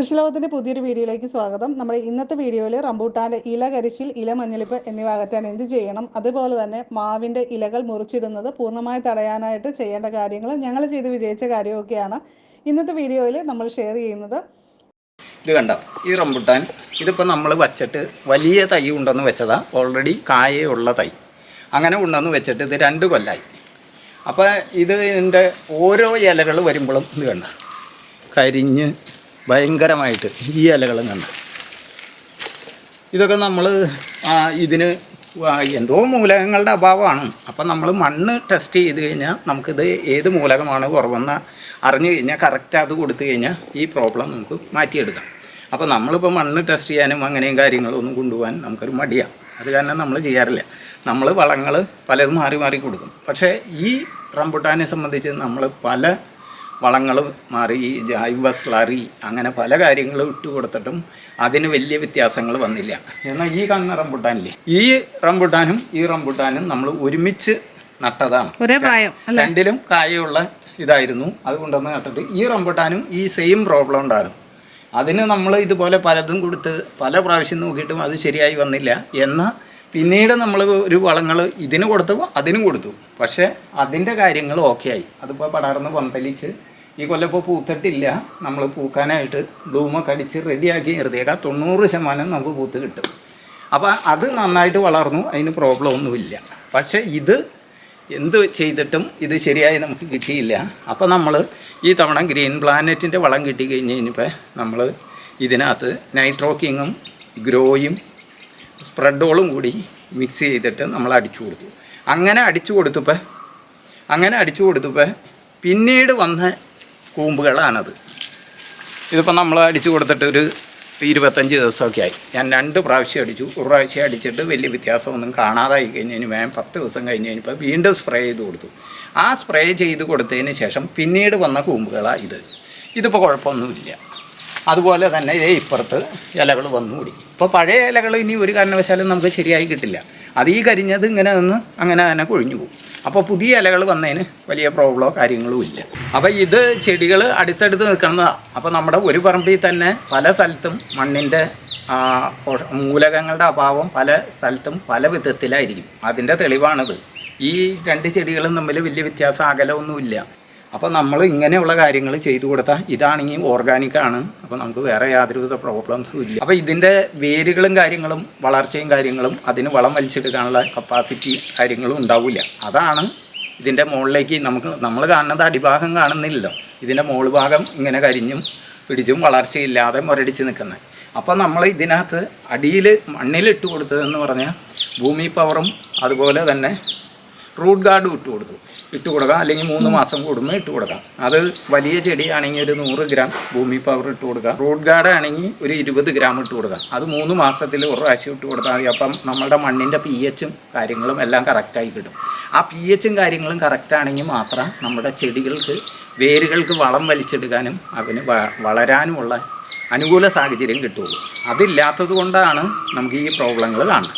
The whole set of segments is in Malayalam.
കൃഷിലോകത്തിന്റെ പുതിയൊരു വീഡിയോയിലേക്ക് സ്വാഗതം. നമ്മുടെ ഇന്നത്തെ വീഡിയോയിൽ റംബൂട്ടാന്റെ ഇല കരിച്ചിൽ ഇല മഞ്ഞളിപ്പ് എന്നിവ അകറ്റാൻ എന്ത് ചെയ്യണം? അതുപോലെ തന്നെ മാവിന്റെ ഇലകൾ മുറിച്ചിടുന്നത് പൂർണമായി തടയാനായിട്ട് ചെയ്യേണ്ട കാര്യങ്ങൾ ഞങ്ങൾ ചെയ്ത് വിജയിച്ച കാര്യമൊക്കെയാണ് ഇന്നത്തെ വീഡിയോയിൽ നമ്മൾ ഷെയർ ചെയ്യുന്നത്. ഇത് കണ്ടോ? ഈ റംബുട്ടാൻ ഇതിപ്പോൾ നമ്മൾ വച്ചിട്ട് വലിയ തൈ ഉണ്ടെന്ന് വെച്ചതാ. ഓൾറെഡി കായയുള്ള തൈ. അങ്ങനെ ഉണ്ടെന്ന് വെച്ചിട്ട് ഇത് രണ്ട് കൊല്ലായി. അപ്പോൾ ഇത് ഇതിന്റെ ഓരോ ഇലകൾ വരുമ്പോഴും ഇത് കണ്ട? കരിഞ്ഞ് ഭയങ്കരമായിട്ട് ഈ ഇലകളും കണ്ട ഇതൊക്കെ നമ്മൾ ഇതിന് എന്തോ മൂലകങ്ങളുടെ അഭാവമാണ്. അപ്പം നമ്മൾ മണ്ണ് ടെസ്റ്റ് ചെയ്ത് കഴിഞ്ഞാൽ നമുക്കിത് ഏത് മൂലകമാണ് കുറവെന്ന് അറിഞ്ഞു കഴിഞ്ഞാൽ കറക്റ്റ് അത് കൊടുത്തു കഴിഞ്ഞാൽ ഈ പ്രോബ്ലം നമുക്ക് മാറ്റിയെടുക്കാം. അപ്പോൾ നമ്മളിപ്പോൾ മണ്ണ് ടെസ്റ്റ് ചെയ്യാനും അങ്ങനെയും കാര്യങ്ങളൊന്നും കൊണ്ടുപോകാൻ നമുക്കൊരു മടിയാണ് അത് കാരണം നമ്മൾ ചെയ്യാറില്ല. നമ്മൾ വളങ്ങൾ പലതും മാറി മാറി കൊടുക്കും. പക്ഷേ ഈ റംബുട്ടാനെ സംബന്ധിച്ച് നമ്മൾ പല വളങ്ങൾ മാറി ഈ ജൈവ സ്ലറി അങ്ങനെ പല കാര്യങ്ങളും ഇട്ട് കൊടുത്തിട്ടും അതിന് വലിയ വ്യത്യാസങ്ങൾ വന്നില്ല. എന്നാൽ ഈ കാണുന്ന റംബുട്ടാനില്ലേ? ഈ റംബുട്ടാനും ഈ റംബുട്ടാനും നമ്മൾ ഒരുമിച്ച് നട്ടതാണ്. ഒരേ പ്രായം രണ്ടിലും കായുള്ള ഇതായിരുന്നു. അതുകൊണ്ടൊന്ന് നട്ടിട്ട് ഈ റംബുട്ടാനും ഈ സെയിം പ്രോബ്ലം ഉണ്ടായിരുന്നു. അതിന് നമ്മൾ ഇതുപോലെ പലതും കൊടുത്ത് പല പ്രാവശ്യം നോക്കിയിട്ടും അത് ശരിയായി വന്നില്ല. എന്നാൽ പിന്നീട് നമ്മൾ ഒരു വളങ്ങൾ ഇതിന് കൊടുത്തു അതിനും കൊടുത്തു. പക്ഷേ അതിന്റെ കാര്യങ്ങൾ ഓക്കെ ആയി. അതിപ്പോൾ പടർന്ന് പന്തലിച്ച് ഈ കൊല്ലപ്പോൾ പൂത്തിട്ടില്ല. നമ്മൾ പൂക്കാനായിട്ട് ധൂമൊക്കെ അടിച്ച് റെഡിയാക്കി നിർത്തിയേക്കാം. തൊണ്ണൂറ് ശതമാനം നമുക്ക് പൂത്ത് കിട്ടും. അപ്പോൾ അത് നന്നായിട്ട് വളർന്നു. അതിന് പ്രോബ്ലം ഒന്നുമില്ല. പക്ഷേ ഇത് എന്ത് ചെയ്തിട്ടും ഇത് ശരിയായി നമുക്ക് കിട്ടിയില്ല. അപ്പോൾ നമ്മൾ ഈ തവണ ഗ്രീൻ പ്ലാനറ്റിന്റെ വളം കിട്ടി കഴിഞ്ഞ് കഴിഞ്ഞപ്പോൾ നമ്മൾ ഇതിനകത്ത് നൈട്രോക്കിങ്ങും ഗ്രോയും സ്പ്രെഡോളും കൂടി മിക്സ് ചെയ്തിട്ട് നമ്മൾ അടിച്ചു കൊടുത്തു. അങ്ങനെ അടിച്ചു കൊടുത്തപ്പോൾ അങ്ങനെ അടിച്ചു കൊടുത്തപ്പോൾ പിന്നീട് വന്ന കൂമ്പുകളാണത്. ഇതിപ്പോൾ നമ്മൾ അടിച്ചു കൊടുത്തിട്ട് ഒരു ഇരുപത്തഞ്ച് ദിവസമൊക്കെ ആയി. ഞാൻ രണ്ട് പ്രാവശ്യം അടിച്ചു. ഒരു പ്രാവശ്യം അടിച്ചിട്ട് വലിയ വ്യത്യാസമൊന്നും കാണാതായി കഴിഞ്ഞതിന് വേഗം പത്ത് ദിവസം കഴിഞ്ഞ് കഴിഞ്ഞപ്പോൾ വീണ്ടും സ്പ്രേ ചെയ്ത് കൊടുത്തു. ആ സ്പ്രേ ചെയ്ത് കൊടുത്തതിന് ശേഷം പിന്നീട് വന്ന കൂമ്പുകളാണ് ഇത്. ഇതിപ്പോൾ കുഴപ്പമൊന്നുമില്ല. അതുപോലെ തന്നെ ഇതേ ഇപ്പുറത്ത് ഇലകൾ വന്നു കൂടി. ഇപ്പോൾ പഴയ ഇലകൾ ഇനി ഒരു കാരണവശാലും നമുക്ക് ശരിയായി കിട്ടില്ല. അത് ഈ കരിഞ്ഞത് ഇങ്ങനെ നിന്ന് അങ്ങനെ തന്നെ കൊഴിഞ്ഞു പോകും. അപ്പോൾ പുതിയ ഇലകൾ വന്നതിന് വലിയ പ്രോബ്ലമോ കാര്യങ്ങളോ ഇല്ല. അപ്പോൾ ഇത് ചെടികൾ അടുത്തടുത്ത് നിൽക്കുന്നതാണ് അപ്പോൾ നമ്മുടെ ഒരു പറമ്പിൽ തന്നെ പല സ്ഥലത്തും മണ്ണിന്റെ മൂലകങ്ങളുടെ അഭാവം പല സ്ഥലത്തും പല വിധത്തിലായിരിക്കും. അതിന്റെ തെളിവാണിത്. ഈ രണ്ട് ചെടികളും തമ്മിൽ വലിയ വ്യത്യാസം അകലമൊന്നുമില്ല. അപ്പോൾ നമ്മൾ ഇങ്ങനെയുള്ള കാര്യങ്ങൾ ചെയ്തു കൊടുത്താൽ ഇതാണെങ്കിൽ ഓർഗാനിക് ആണ്. അപ്പോൾ നമുക്ക് വേറെ യാതൊരുവിധ പ്രോബ്ലംസും ഇല്ല. അപ്പോൾ ഇതിന്റെ വേരുകളും കാര്യങ്ങളും വളർച്ചയും കാര്യങ്ങളും അതിന് വളം വലിച്ചെടുക്കാനുള്ള കപ്പാസിറ്റി കാര്യങ്ങളും ഉണ്ടാവില്ല. അതാണ് ഇതിന്റെ മുകളിലേക്ക് നമുക്ക് നമ്മൾ കാണുന്നത് അടിഭാഗം കാണുന്നില്ലല്ലോ. ഇതിന്റെ മുകൾ ഭാഗം ഇങ്ങനെ കരിഞ്ഞും പിടിച്ചും വളർച്ചയില്ലാതെ മുരടിച്ച് നിൽക്കുന്നത് അപ്പോൾ നമ്മൾ ഇതിനകത്ത് അടിയിൽ മണ്ണിലിട്ട് കൊടുത്തതെന്ന് പറഞ്ഞാൽ ഭൂമി പവറും അതുപോലെ തന്നെ റൂട്ട് ഗാർഡും ഇട്ട് കൊടുത്തു. ഇട്ട് കൊടുക്കാം അല്ലെങ്കിൽ മൂന്ന് മാസം കൂടുമ്പോൾ ഇട്ട് കൊടുക്കാം അത് വലിയ ചെടിയാണെങ്കിൽ ഒരു നൂറ് ഗ്രാം ഭൂമി പവർ ഇട്ട് കൊടുക്കാം റൂട്ട് ഗാർഡ് ആണെങ്കിൽ ഒരു ഇരുപത് ഗ്രാം ഇട്ട് കൊടുക്കാം അത് മൂന്ന് മാസത്തിൽ ഒരു പ്രാവശ്യം ഇട്ട് കൊടുത്താൽ മതി. അപ്പം നമ്മുടെ മണ്ണിന്റെ പി എച്ചും കാര്യങ്ങളും എല്ലാം കറക്റ്റായി കിട്ടും. ആ പി എച്ചും കാര്യങ്ങളും കറക്റ്റാണെങ്കിൽ മാത്രം നമ്മുടെ ചെടികൾക്ക് വേരുകൾക്ക് വളം വലിച്ചെടുക്കാനും അതിന് വ- വളരാനുമുള്ള അനുകൂല സാഹചര്യം കിട്ടുള്ളൂ അതില്ലാത്തത് കൊണ്ടാണ് നമുക്ക് ഈ പ്രോബ്ലങ്ങൾ കാണുന്നത്.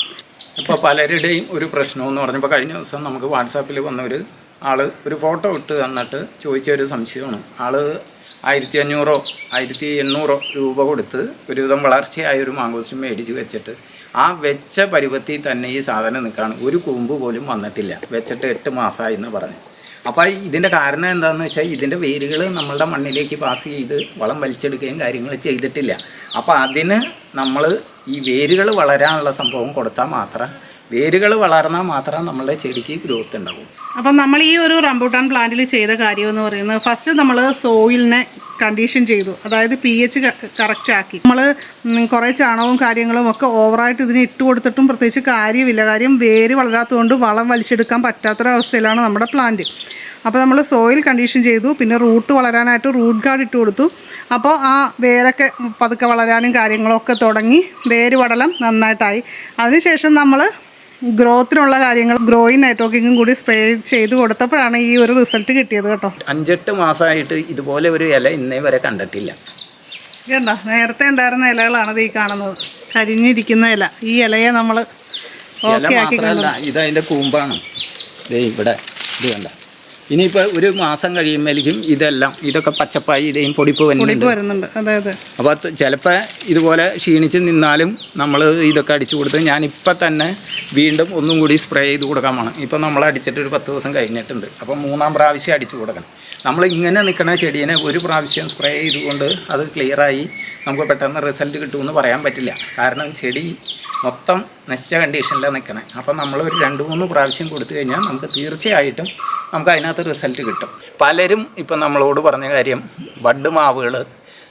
ഇപ്പോൾ പലരുടെയും ഒരു പ്രശ്നമെന്ന് പറഞ്ഞപ്പോൾ കഴിഞ്ഞ ദിവസം നമുക്ക് വാട്സാപ്പിൽ വന്ന ഒരു ആൾ ഒരു ഫോട്ടോ ഇട്ട് തന്നിട്ട് ചോദിച്ച ഒരു സംശയമാണ്. ആൾ ആയിരത്തി അഞ്ഞൂറോ ആയിരത്തി എണ്ണൂറോ രൂപ കൊടുത്ത് ഒരുവിധം വളർച്ചയായ ഒരു മാങ്കോസ്റ്റ് മേടിച്ച് വെച്ചിട്ട് ആ വെച്ച പരുവത്തിൽ തന്നെ ഈ സാധനം നിൽക്കുകയാണ് ഒരു കൂമ്പ് പോലും വന്നിട്ടില്ല. വെച്ചിട്ട് എട്ട് മാസമായി എന്ന് പറഞ്ഞു. അപ്പോൾ ഇതിന്റെ കാരണം എന്താണെന്ന് വെച്ചാൽ ഇതിന്റെ വേരുകൾ നമ്മളുടെ മണ്ണിലേക്ക് പാസ് ചെയ്ത് വളം വലിച്ചെടുക്കുകയും കാര്യങ്ങൾ ചെയ്തിട്ടില്ല. അപ്പോൾ അതിന് നമ്മൾ ഈ വേരുകൾ വളരാനുള്ള സംഭവം കൊടുത്താൽ മാത്രം വേരുകൾ വളർന്നാൽ മാത്രം നമ്മളുടെ ചെടിക്ക് ഗ്രോത്ത് ഉണ്ടാവും. അപ്പം നമ്മൾ ഈ ഒരു റംബൂട്ടാൻ പ്ലാന്റിൽ ചെയ്ത കാര്യം എന്ന് പറയുന്നത് ഫസ്റ്റ് നമ്മൾ സോയിലിനെ കണ്ടീഷൻ ചെയ്തു. അതായത് പി എച്ച് കറക്റ്റ് ആക്കി. നമ്മൾ കുറേ ചാണകവും കാര്യങ്ങളും ഒക്കെ ഓവറായിട്ട് ഇതിന് ഇട്ട് കൊടുത്തിട്ടും പ്രത്യേകിച്ച് കാര്യമില്ല. കാര്യം വേര് വളരാത്തതുകൊണ്ട് വളം വലിച്ചെടുക്കാൻ പറ്റാത്തൊരവസ്ഥയിലാണ് നമ്മുടെ പ്ലാന്റ് അപ്പോൾ നമ്മൾ സോയിൽ കണ്ടീഷൻ ചെയ്തു. പിന്നെ റൂട്ട് വളരാനായിട്ട് റൂട്ട് ഗാർഡ് ഇട്ട് കൊടുത്തു. അപ്പോൾ ആ വേരൊക്കെ പതുക്കെ വളരാനും കാര്യങ്ങളൊക്കെ തുടങ്ങി വേര് വടലം നന്നായിട്ടായി. അതിനുശേഷം നമ്മൾ ഗ്രോത്തിനുള്ള കാര്യങ്ങൾ ഗ്രോയിങ് നെറ്റ്വർക്കിങ്ങും കൂടി സ്പ്രേ ചെയ്ത് കൊടുത്തപ്പോഴാണ് ഈ ഒരു റിസൾട്ട് കിട്ടിയത് കേട്ടോ. അഞ്ചെട്ട് മാസമായിട്ട് ഇതുപോലെ ഒരു ഇല ഇന്നേ വരെ കണ്ടിട്ടില്ല. കണ്ടോ നേരത്തെ ഉണ്ടായിരുന്ന ഇലകളാണ് ഈ കാണുന്നത്. കരിഞ്ഞിരിക്കുന്ന ഇല. ഈ ഇലയെ നമ്മൾ ഓക്കെ ആക്കി ഇത് അതിന്റെ കൂമ്പാണ്. ഇവിടെ ഇത് കണ്ട? ഇനിയിപ്പോൾ ഒരു മാസം കഴിയുമ്പോഴേക്കും ഇതെല്ലാം ഇതൊക്കെ പച്ചപ്പായി ഇതേയും പൊടിപ്പ് വരുന്നുണ്ട് വരുന്നുണ്ട്. അതെ അതെ. അപ്പോൾ ചിലപ്പോൾ ഇതുപോലെ ക്ഷീണിച്ച് നിന്നാലും നമ്മൾ ഇതൊക്കെ അടിച്ചു കൊടുത്ത് ഞാനിപ്പോൾ തന്നെ വീണ്ടും ഒന്നും കൂടി സ്പ്രേ ചെയ്ത് കൊടുക്കാൻ വേണം ഇപ്പോൾ നമ്മൾ അടിച്ചിട്ട് ഒരു പത്ത് ദിവസം കഴിഞ്ഞിട്ടുണ്ട്. അപ്പോൾ മൂന്നാം പ്രാവശ്യം അടിച്ചു കൊടുക്കണം. നമ്മൾ ഇങ്ങനെ നിൽക്കുന്ന ചെടീനെ ഒരു പ്രാവശ്യം സ്പ്രേ ചെയ്തുകൊണ്ട് അത് ക്ലിയറായി നമുക്ക് പെട്ടെന്ന് റിസൾട്ട് കിട്ടുമെന്ന് പറയാൻ പറ്റില്ല. കാരണം ചെടി മൊത്തം നശിച്ച കണ്ടീഷനിലാണ് നിൽക്കണേ അപ്പം നമ്മൾ ഒരു രണ്ട് മൂന്ന് പ്രാവശ്യം കൊടുത്തു കഴിഞ്ഞാൽ നമുക്ക് തീർച്ചയായിട്ടും നമുക്ക് അതിനകത്ത് റിസൾട്ട് കിട്ടും. പലരും ഇപ്പം നമ്മളോട് പറഞ്ഞ കാര്യം ബഡ് മാവുകൾ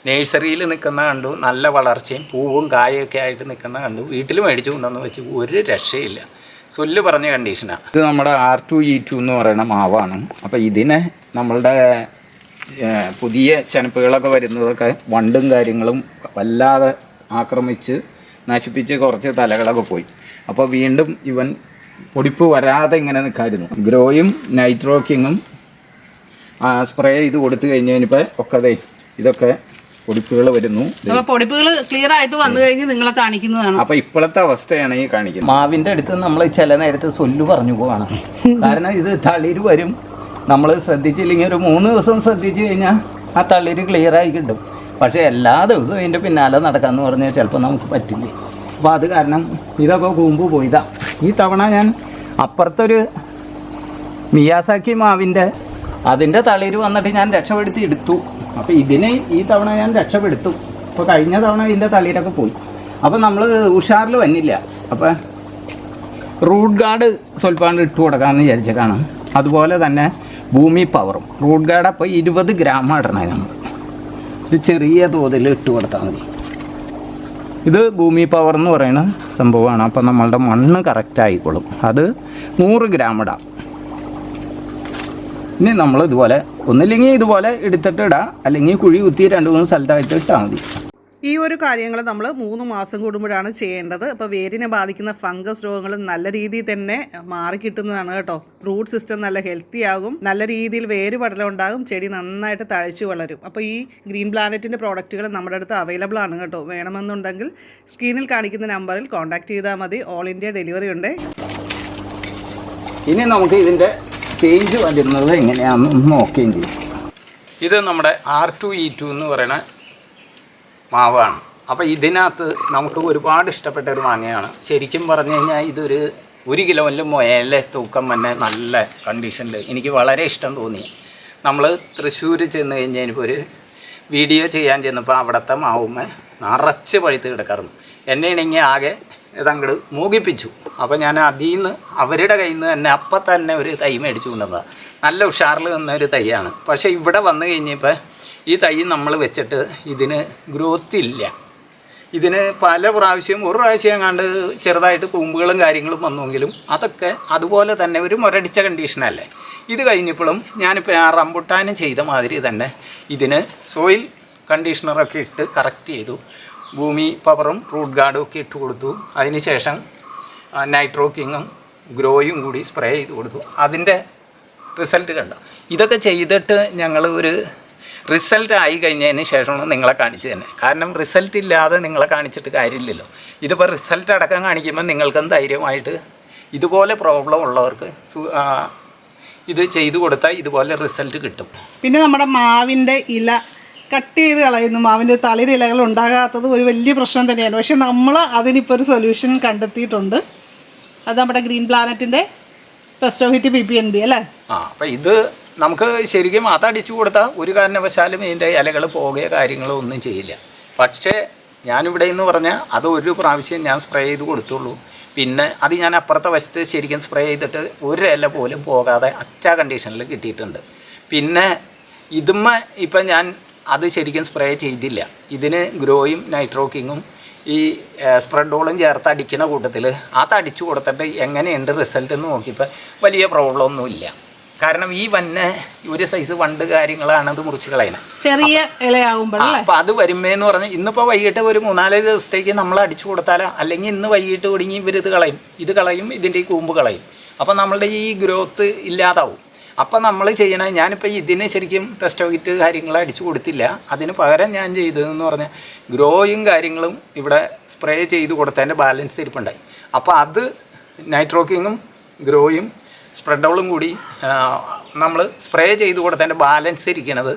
നേഴ്സറിയിൽ നിൽക്കുന്ന കണ്ടു നല്ല വളർച്ചയും പൂവും കായൊക്കെ ആയിട്ട് നിൽക്കുന്ന കണ്ടു വീട്ടിൽ മേടിച്ചു കൊണ്ടുവന്ന് വെച്ച് ഒരു രക്ഷയില്ല. സൊല്ല് പറഞ്ഞ കണ്ടീഷനാണ് ഇത് നമ്മുടെ ആർ ടു ഇ ടു എന്ന് പറയുന്ന മാവാണ്. അപ്പോൾ ഇതിനെ നമ്മളുടെ പുതിയ ചെനപ്പുകളൊക്കെ വരുന്നതൊക്കെ വണ്ടും കാര്യങ്ങളും വല്ലാതെ ആക്രമിച്ച് നശിപ്പിച്ച് കുറച്ച് തലകളൊക്കെ പോയി. അപ്പോൾ വീണ്ടും ഇവൻ പൊടിപ്പ് വരാതെ ഇങ്ങനെ നിൽക്കായിരുന്നു ഗ്രോയും നൈട്രോക്കിങ്ങും സ്പ്രേ ചെയ്ത് കൊടുത്തു കഴിഞ്ഞപ്പോൾ ഒക്കെ ദേ ഇതൊക്കെ പൊടിപ്പുകൾ വരുന്നു. പൊടിപ്പുകൾ ക്ലിയർ ആയിട്ട് വന്നു കഴിഞ്ഞ് നിങ്ങളെ കാണിക്കുന്നതാണ്. അപ്പൊ ഇപ്പോഴത്തെ അവസ്ഥയാണ് ഈ കാണിക്കുന്നത്. മാവിന്റെ അടുത്ത് നമ്മൾ ചില നേരത്ത് സൊല്ലു പറഞ്ഞു പോവാണ്. കാരണം ഇത് തളിര് വരും. നമ്മൾ ശ്രദ്ധിച്ചില്ലെങ്കിൽ ഒരു മൂന്ന് ദിവസം ശ്രദ്ധിച്ചു കഴിഞ്ഞാൽ ആ തളിര് ക്ലിയർ ആയി കിട്ടും. പക്ഷേ എല്ലാ ദിവസവും ഇതിന്റെ പിന്നാലെ നടക്കാന്ന് പറഞ്ഞാൽ ചിലപ്പോൾ നമുക്ക് പറ്റില്ല. അപ്പോൾ അത് കാരണം ഇതൊക്കെ കൂമ്പ് പോയതാ. ഈ തവണ ഞാൻ അപ്പുറത്തൊരു മിയാസാക്കി മാവിന്റെ അതിന്റെ തളിര് വന്നിട്ട് ഞാൻ രക്ഷപ്പെടുത്തി എടുത്തു. അപ്പോൾ ഇതിനെ ഈ തവണ ഞാൻ രക്ഷപ്പെടുത്തു. അപ്പോൾ കഴിഞ്ഞ തവണ ഇതിന്റെ തളിരൊക്കെ പോയി. അപ്പോൾ നമ്മൾ ഉഷാറിൽ വന്നില്ല. അപ്പോൾ റൂട്ട് ഗാർഡ് സ്വല്പാണ്ട് ഇട്ട് കൊടുക്കാമെന്ന് വിചാരിച്ചേക്കാണ്. അതുപോലെ തന്നെ ഭൂമി പവറും. റൂട്ട് ഗാർഡ് അപ്പോൾ ഇരുപത് ഗ്രാം ഇടണേ നമ്മൾ ഇത് ചെറിയ തോതിൽ ഇട്ട് കൊടുത്താൽ മതി. ഇത് ഭൂമി പവർ എന്ന് പറയുന്ന സംഭവമാണ്. അപ്പം നമ്മളുടെ മണ്ണ് കറക്റ്റ് ആയിക്കോളും. അത് നൂറ് ഗ്രാം ഇടാം. ഇനി നമ്മൾ ഇതുപോലെ ഒന്നില്ലെങ്കിൽ ഇതുപോലെ എടുത്തിട്ട് ഇടാം. അല്ലെങ്കിൽ കുഴി കുത്തി രണ്ട് മൂന്ന് സ്ഥലത്തായിട്ട് ഇട്ടാൽ മതി. ഈ ഒരു കാര്യങ്ങൾ നമ്മൾ മൂന്ന് മാസം കൂടുമ്പോഴാണ് ചെയ്യേണ്ടത്. അപ്പോൾ വേരിനെ ബാധിക്കുന്ന ഫംഗസ് രോഗങ്ങൾ നല്ല രീതിയിൽ തന്നെ മാറി കിട്ടുന്നതാണ് കേട്ടോ. റൂട്ട് സിസ്റ്റം നല്ല ഹെൽത്തി ആകും. നല്ല രീതിയിൽ വേര് പടലം ഉണ്ടാകും. ചെടി നന്നായിട്ട് തഴച്ചു വളരും. അപ്പോൾ ഈ ഗ്രീൻ പ്ലാനറ്റിന്റെ പ്രോഡക്റ്റുകൾ നമ്മുടെ അടുത്ത് അവൈലബിൾ ആണ് കേട്ടോ. വേണമെന്നുണ്ടെങ്കിൽ സ്ക്രീനിൽ കാണിക്കുന്ന നമ്പറിൽ കോൺടാക്ട് ചെയ്താൽ മതി. ഓൾ ഇന്ത്യ ഡെലിവറി ഉണ്ട്. ഇനി നമുക്ക് ഇതിന്റെ ചേഞ്ച് വരുന്നത് എങ്ങനെയാണെന്ന് നോക്കുകയും ചെയ്യും ഇത് നമ്മുടെ ആർ ടു ഇ ടു എന്ന് പറയുന്ന മാവാണ് അപ്പോൾ ഇതിനകത്ത് നമുക്ക് ഒരുപാട് ഇഷ്ടപ്പെട്ട ഒരു മാങ്ങയാണ്. ശരിക്കും പറഞ്ഞു കഴിഞ്ഞാൽ ഇതൊരു ഒരു കിലോയിലും മുയലെ തൂക്കം തന്നെ നല്ല കണ്ടീഷനിൽ എനിക്ക് വളരെ ഇഷ്ടം തോന്നി. നമ്മൾ തൃശ്ശൂർ ചെന്ന് കഴിഞ്ഞാൽ എനിക്കൊരു വീഡിയോ ചെയ്യാൻ ചെന്നപ്പോൾ അവിടുത്തെ മാവുമ്മ നിറച്ച് പഴുത്ത് കിടക്കാറുണ്ട്. എന്നെ ആണെങ്കിൽ ആകെ ഇതങ്ങട് മൂകിപ്പിച്ചു. അപ്പോൾ ഞാൻ അതിൽ നിന്ന് അവരുടെ കയ്യിൽ നിന്ന് തന്നെ അപ്പം തന്നെ ഒരു തൈ മേടിച്ചു കൊണ്ടുവന്നതാണ് നല്ല ഉഷാറിൽ നിന്ന ഒരു തൈയാണ്. പക്ഷേ ഇവിടെ വന്നു കഴിഞ്ഞപ്പോൾ ഈ തൈ നമ്മൾ വെച്ചിട്ട് ഇതിന് ഗ്രോത്ത് ഇല്ല. ഇതിന് പല പ്രാവശ്യം ഒരു പ്രാവശ്യം കണ്ട് ചെറുതായിട്ട് കൂമ്പുകളും കാര്യങ്ങളും വന്നുവെങ്കിലും അതൊക്കെ അതുപോലെ തന്നെ ഒരു മുരടിച്ച കണ്ടീഷനല്ലേ ഇത് കഴിഞ്ഞപ്പോഴും ഞാനിപ്പോൾ ആ റംബുട്ടാനും ചെയ്ത മാതിരി തന്നെ ഇതിന് സോയിൽ കണ്ടീഷണറൊക്കെ ഇട്ട് കറക്റ്റ് ചെയ്തു. ഭൂമി പവറും റൂട്ട് ഗാർഡും ഒക്കെ ഇട്ട് കൊടുത്തു. അതിന് ശേഷം നൈട്രോ കിങ്ങും ഗ്രോയും കൂടി സ്പ്രേ ചെയ്ത് കൊടുത്തു. അതിന്റെ റിസൾട്ട് കണ്ടു? ഇതൊക്കെ ചെയ്തിട്ട് ഞങ്ങൾ ഒരു റിസൾട്ട് ആയി കഴിഞ്ഞതിന് ശേഷമാണ് നിങ്ങളെ കാണിച്ചു തന്നെ കാരണം റിസൾട്ട് ഇല്ലാതെ നിങ്ങളെ കാണിച്ചിട്ട് കാര്യമില്ലല്ലോ. ഇതിപ്പോൾ റിസൾട്ട് അടക്കം കാണിക്കുമ്പോൾ നിങ്ങൾക്കും ധൈര്യമായിട്ട് ഇതുപോലെ പ്രോബ്ലം ഉള്ളവർക്ക് ഇത് ചെയ്തു കൊടുത്താൽ ഇതുപോലെ റിസൾട്ട് കിട്ടും. പിന്നെ നമ്മുടെ മാവിന്റെ ഇല കട്ട് ചെയ്ത് കളയുന്നു. മാവിന്റെ തളിരിലകൾ ഉണ്ടാകാത്തത് ഒരു വലിയ പ്രശ്നം തന്നെയാണ്. പക്ഷെ നമ്മൾ അതിനിപ്പോൾ ഒരു സൊല്യൂഷൻ കണ്ടെത്തിയിട്ടുണ്ട്. അത് നമ്മുടെ ഗ്രീൻ പ്ലാനറ്റിന്റെ പെസ്റ്റോഹിറ്റ് പി പി എൻ ബി അല്ലേ? ആ അപ്പം ഇത് നമുക്ക് ശരിക്കും അതടിച്ചു കൊടുത്താൽ ഒരു കാരണവശാലും ഇതിന്റെ ഇലകൾ പോകുകയോ കാര്യങ്ങളോ ഒന്നും ചെയ്യില്ല. പക്ഷേ ഞാനിവിടെ എന്ന് പറഞ്ഞാൽ അത് ഒരു പ്രാവശ്യം ഞാൻ സ്പ്രേ ചെയ്ത് കൊടുത്തുള്ളൂ. പിന്നെ അത് ഞാൻ അപ്പുറത്തെ വശത്ത് ശരിക്കും സ്പ്രേ ചെയ്തിട്ട് ഒരു ഇല പോലും പോകാതെ അച്ച കണ്ടീഷനിൽ കിട്ടിയിട്ടുണ്ട്. പിന്നെ ഇതുമ്മ ഇപ്പം ഞാൻ അത് ശരിക്കും സ്പ്രേ ചെയ്തില്ല. ഇതിന് ഗ്രോയും നൈട്രോക്കിങ്ങും ഈ സ്പ്രെഡോളും ചേർത്ത് അടിക്കുന്ന കൂട്ടത്തിൽ അത് അടിച്ചു കൊടുത്തിട്ട് എങ്ങനെയുണ്ട് റിസൾട്ട് എന്ന് നോക്കിയപ്പോൾ വലിയ പ്രോബ്ലം ഒന്നുമില്ല. കാരണം ഈ വന്ന ഒരു സൈസ് വണ്ട് കാര്യങ്ങളാണ് അത് മുറിച്ച് കളയുന്നത് ചെറിയ ഇലയാകുമ്പോഴല്ലേ അപ്പൊ അത് വരുമ്പേന്ന് പറഞ്ഞ് ഇന്നിപ്പോ വൈകിട്ട് ഒരു മൂന്നാൽ ദിവസത്തേക്ക് നമ്മൾ അടിച്ചു കൊടുത്താലോ അല്ലെങ്കിൽ ഇന്ന് വൈകിട്ട് ഒടുങ്ങി ഇവർ ഇത് കളയും. ഇത് കളയും ഇതിന്റെ ഈ കൂമ്പ് കളയും. അപ്പോൾ നമ്മളുടെ ഈ ഗ്രോത്ത് ഇല്ലാതാവും. അപ്പോൾ നമ്മൾ ചെയ്യണ ഞാനിപ്പോൾ ഇതിന് ശരിക്കും ടെസ്റ്റോകിറ്റ് കാര്യങ്ങൾ അടിച്ചു കൊടുത്തില്ല. അതിന് പകരം ഞാൻ ചെയ്തതെന്ന് പറഞ്ഞ ഗ്രോയും കാര്യങ്ങളും ഇവിടെ സ്പ്രേ ചെയ്ത് കൊടുത്തതിന്റെ ബാലൻസ് ഇരിപ്പുണ്ടായി. അപ്പോൾ അത് നൈട്രോക്കിങ്ങും ഗ്രോയും സ്പ്രെഡോളും കൂടി നമ്മൾ സ്പ്രേ ചെയ്ത് കൊടുത്തതിന്റെ ബാലൻസ് ഇരിക്കണത്.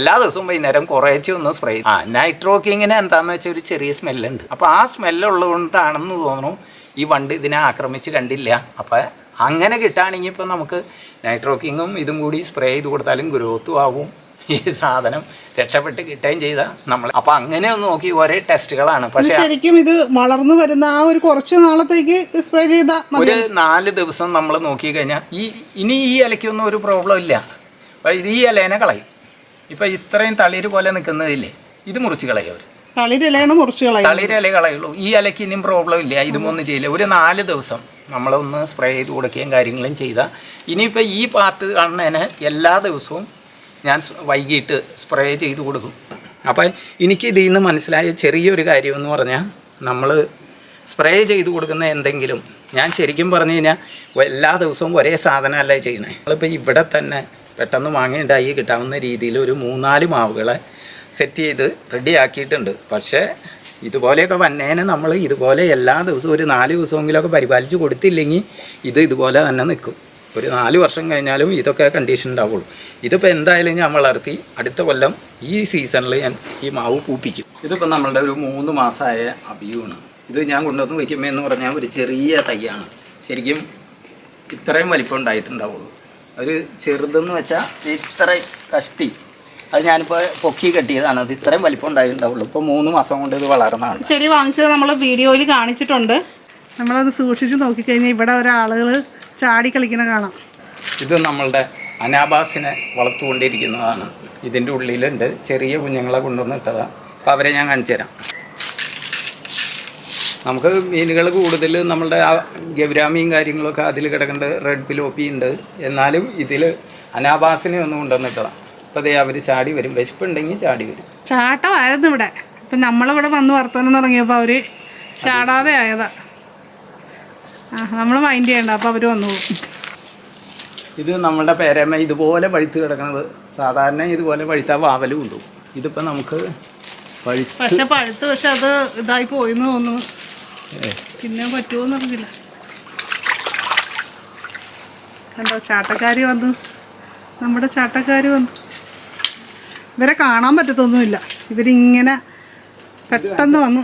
എല്ലാ ദിവസവും വൈകുന്നേരം കുറേശ്ശെ ഒന്ന് സ്പ്രേ ആ നൈട്രോക്കിങ്ങിന് എന്താണെന്ന് വെച്ചാൽ ഒരു ചെറിയ സ്മെല്ലുണ്ട് അപ്പോൾ ആ സ്മെല്ലുള്ളതുകൊണ്ടാണെന്ന് തോന്നുന്നു ഈ വണ്ട് ഇതിനെ ആക്രമിച്ച് കണ്ടില്ല. അപ്പോൾ അങ്ങനെ കിട്ടുകയാണെങ്കിൽ ഇപ്പോൾ നമുക്ക് നൈട്രോക്കിങ്ങും ഇതും കൂടി സ്പ്രേ ചെയ്ത് കൊടുത്താലും ഗ്രോത്തും ആവും. ഈ സാധനം രക്ഷപ്പെട്ട് കിട്ടുകയും ചെയ്ത നമ്മൾ അപ്പൊ അങ്ങനെ ഒന്ന് നോക്കി ഒരേ ടെസ്റ്റുകളാണ്. പക്ഷെ ശരിക്കും ഇത് വളർന്നു വരുന്ന ആ ഒരു കുറച്ച് നാളത്തേക്ക് സ്പ്രേ ചെയ്ത ഒരു നാല് ദിവസം നമ്മൾ നോക്കി കഴിഞ്ഞാൽ ഈ ഇനി ഈ ഇലയ്ക്കൊന്നും ഒരു പ്രോബ്ലം ഇല്ല. ഇത് ഈ ഇലേനെ കളയും. ഇപ്പൊ ഇത്രയും തളിര് പോലെ നിൽക്കുന്നതില്ലേ ഇത് മുറിച്ച് കളയും അവർ തളിരിലയാണ് മുറിച്ച് കളയും തളിര് ഇല കളയുള്ളൂ. ഈ ഇലയ്ക്ക് ഇനിയും പ്രോബ്ലം ഇല്ല ഇതുമൊന്നും ചെയ്യില്ല. ഒരു നാല് ദിവസം നമ്മളൊന്ന് സ്പ്രേ ചെയ്ത് കൊടുക്കുകയും കാര്യങ്ങളും ചെയ്താൽ ഇനിയിപ്പോൾ ഈ പാർട്ട് കാണുന്നതിന് എല്ലാ ദിവസവും ഞാൻ വൈകിട്ട് സ്പ്രേ ചെയ്ത് കൊടുക്കും. അപ്പോൾ എനിക്ക് ഇതിൽ നിന്ന് മനസ്സിലായ ചെറിയൊരു കാര്യം എന്ന് പറഞ്ഞാൽ നമ്മൾ സ്പ്രേ ചെയ്ത് കൊടുക്കുന്ന എന്തെങ്കിലും ഞാൻ ശരിക്കും പറഞ്ഞു കഴിഞ്ഞാൽ എല്ലാ ദിവസവും ഒരേ സാധനമല്ല ചെയ്യണേ നമ്മളിപ്പോൾ ഇവിടെ തന്നെ പെട്ടെന്ന് വാങ്ങിയിട്ടായി കിട്ടാവുന്ന രീതിയിൽ ഒരു മൂന്നാൽ മാവുകളെ സെറ്റ് ചെയ്ത് റെഡിയാക്കിയിട്ടുണ്ട് പക്ഷേ ഇതുപോലെയൊക്കെ വന്നേനെ നമ്മൾ ഇതുപോലെ എല്ലാ ദിവസവും ഒരു നാല് ദിവസമെങ്കിലുമൊക്കെ പരിപാലിച്ച് കൊടുത്തില്ലെങ്കിൽ ഇത് ഇതുപോലെ തന്നെ നിൽക്കും. ഒരു നാല് വർഷം കഴിഞ്ഞാലും ഇതൊക്കെ കണ്ടീഷൻ ഉണ്ടാവുള്ളൂ. ഇതിപ്പോൾ എന്തായാലും ഞാൻ വളർത്തി അടുത്ത കൊല്ലം ഈ സീസണിൽ ഞാൻ ഈ മാവ് പൂപ്പിക്കും. ഇതിപ്പോൾ നമ്മളുടെ ഒരു മൂന്ന് മാസമായ അഭിയുമാണ് ഇത് ഞാൻ കൊണ്ടുവന്ന് വയ്ക്കുമ്പോൾ എന്ന് പറഞ്ഞാൽ ഒരു ചെറിയ തൈയാണ്. ശരിക്കും ഇത്രയും വലിപ്പം ഉണ്ടായിട്ടുണ്ടാവുള്ളൂ. ഒരു ചെറുതെന്ന് വെച്ചാൽ ഇത്ര കഷ്ടി. അത് ഞാനിപ്പോൾ പൊക്കി കെട്ടിയതാണ്. അത് ഇത്രയും വലിപ്പം ഉണ്ടായിട്ടുണ്ടാവുള്ളൂ. ഇപ്പോൾ മൂന്ന് മാസം കൊണ്ട് ഇത് വളർന്നതാണ്. ചെടി വാങ്ങിച്ചത് നമ്മൾ വീഡിയോയിൽ കാണിച്ചിട്ടുണ്ട്. നമ്മളത് സൂക്ഷിച്ച് നോക്കിക്കഴിഞ്ഞാൽ ഇവിടെ ഒരാളുകൾ ചാടി കളിക്കുന്ന കാണാം. ഇത് നമ്മളുടെ അനാബാസിനെ വളർത്തുകൊണ്ടിരിക്കുന്നതാണ്. ഇതിന്റെ ഉള്ളിലുണ്ട് ചെറിയ കുഞ്ഞുങ്ങളെ കൊണ്ടുവന്നിട്ടതാണ് അപ്പോൾ അവരെ ഞാൻ കാണിച്ചു തരാം. നമുക്ക് മീനുകൾ കൂടുതൽ നമ്മളുടെ ആ ഗൗരാമിയും കാര്യങ്ങളൊക്കെ അതിൽ കിടക്കേണ്ട റെഡ് പിലോപ്പി ഉണ്ട്. എന്നാലും ഇതിൽ അനാബാസിനെ ഒന്നും കൊണ്ടുവന്നിട്ടതാണ് അപ്പോൾ അതേ അവർ ചാടി വരും. വിശപ്പുണ്ടെങ്കിൽ ചാടി വരും. ചാട്ടമായിരുന്നു ഇവിടെ. ഇപ്പം നമ്മളിവിടെ വന്ന് വർത്തമാനം തുടങ്ങിയപ്പോൾ അവർ ചാടാതെ ആയതാ. ആ നമ്മൾ മൈൻഡ് ചെയ്യണ്ട അപ്പോൾ അവർ വന്നു ഇത് നമ്മുടെ പേരമ്മ ഇതുപോലെ പഴുത്ത് കിടക്കുന്നത് സാധാരണ ഇതുപോലെ പഴുത്ത വാവലും കൊണ്ടു ഇതിപ്പോൾ നമുക്ക് പക്ഷെ പഴുത്ത് പക്ഷെ അത് ഇതായി പോയിന്ന് തോന്നുന്നു. പിന്നെ പറ്റുമോന്ന് അറിഞ്ഞില്ല. കണ്ടോ ചാട്ടക്കാരി വന്നു. നമ്മുടെ ചാട്ടക്കാരി വന്നു. ഇവരെ കാണാൻ പറ്റത്തൊന്നുമില്ല. ഇവരിങ്ങനെ പെട്ടെന്ന് വന്നു.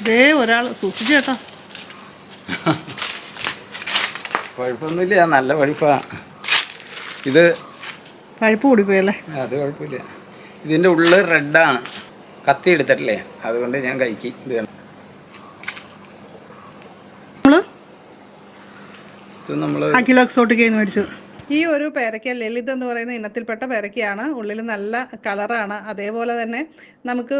ഇതേ ഒരാൾ സൂക്ഷിച്ചു കേട്ടോ കുഴപ്പമൊന്നുമില്ല നല്ല പഴുപ്പാ ഇത് പഴുപ്പ് കൂടിപ്പോയല്ലേ? അത് കുഴപ്പമില്ല. ഇതിന്റെ ഉള്ളിൽ റെഡാണ് കത്തി എടുത്തിട്ടില്ലേ? അതുകൊണ്ട് ഞാൻ കഴിക്കി. ഇത് നമ്മൾ നമ്മൾ ഇത് നമ്മൾ അഖില എക്സോട്ടിക്കയിൽ മേടിച്ചത്. ഈ ഒരു പേരയ്ക്ക ലളിത് എന്ന് പറയുന്ന ഇനത്തിൽപ്പെട്ട പേരയ്ക്കയാണ് ഉള്ളിൽ നല്ല കളറാണ്. അതേപോലെ തന്നെ നമുക്ക്